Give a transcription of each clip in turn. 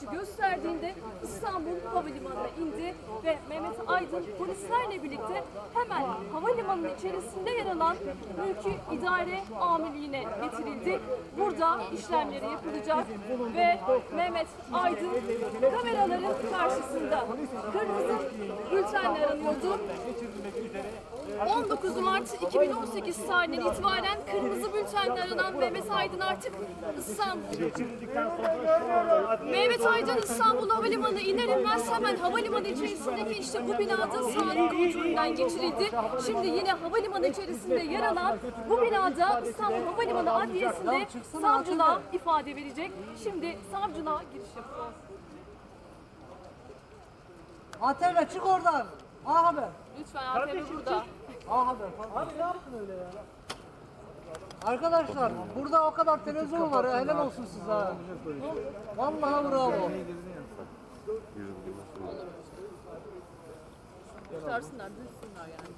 tepki gösterdiğinde İstanbul Havalimanı'na indi ve Mehmet Aydın polislerle birlikte hemen havalimanının içerisinde yer alan mülki idare amirliğine getirildi. Burada işlemleri yapılacak ve Mehmet Aydın kameraların karşısında kırmızı bültenle aranıyordu. 19 Mart 2018 tarihinden itibaren kırmızı bültenle aranan Mehmet Aydın artık İstanbul. Mehmet Aydın İstanbul Havalimanı iner inmez hemen havalimanı içerisindeki işte bu binada sağlık kontrolünden geçirildi. Şimdi yine havalimanı içerisinde yer alan bu binada İstanbul Havalimanı Adliyesi'nde savcılığa ifade verecek. Şimdi savcılığa giriş yapıyor. ATV çık oradan. A Haber. Lütfen ATV burada. A Haber. Abi ne yaptın öyle ya? Arkadaşlar burada o kadar televizyon var ya helal olsun size ha. Vallahi bravo. Çıkarsınlar, duysunlar yani.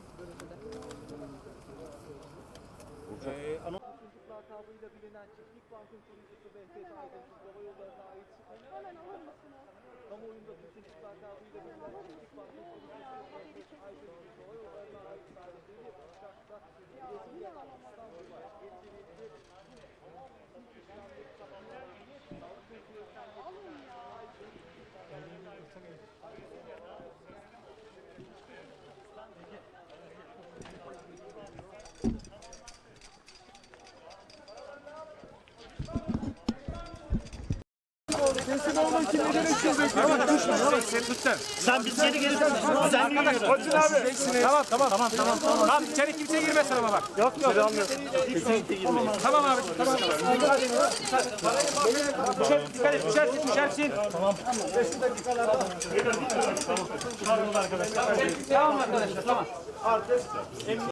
lakabıyla bilinen Çiftlik Bank'ın kurucusu Behzat Aydın Hava Yolları'na ait kamuoyunda Türkçelik lakabıyla bilinen Çiftlik Bank'ın kurucusu Behzat Aydın Hava Yolları'na ait tarihleri uçakta Brezilya Sen bir içeri geri Sen niye giriyorsun? Koçun abi. Tamam tamam. Tamam tamam. Tamam içeri kimse girmesin ama bak. Yok yok. Tamam abi. Tamam. Dikkat et düşersin düşersin. Tamam. Tamam arkadaşlar tamam.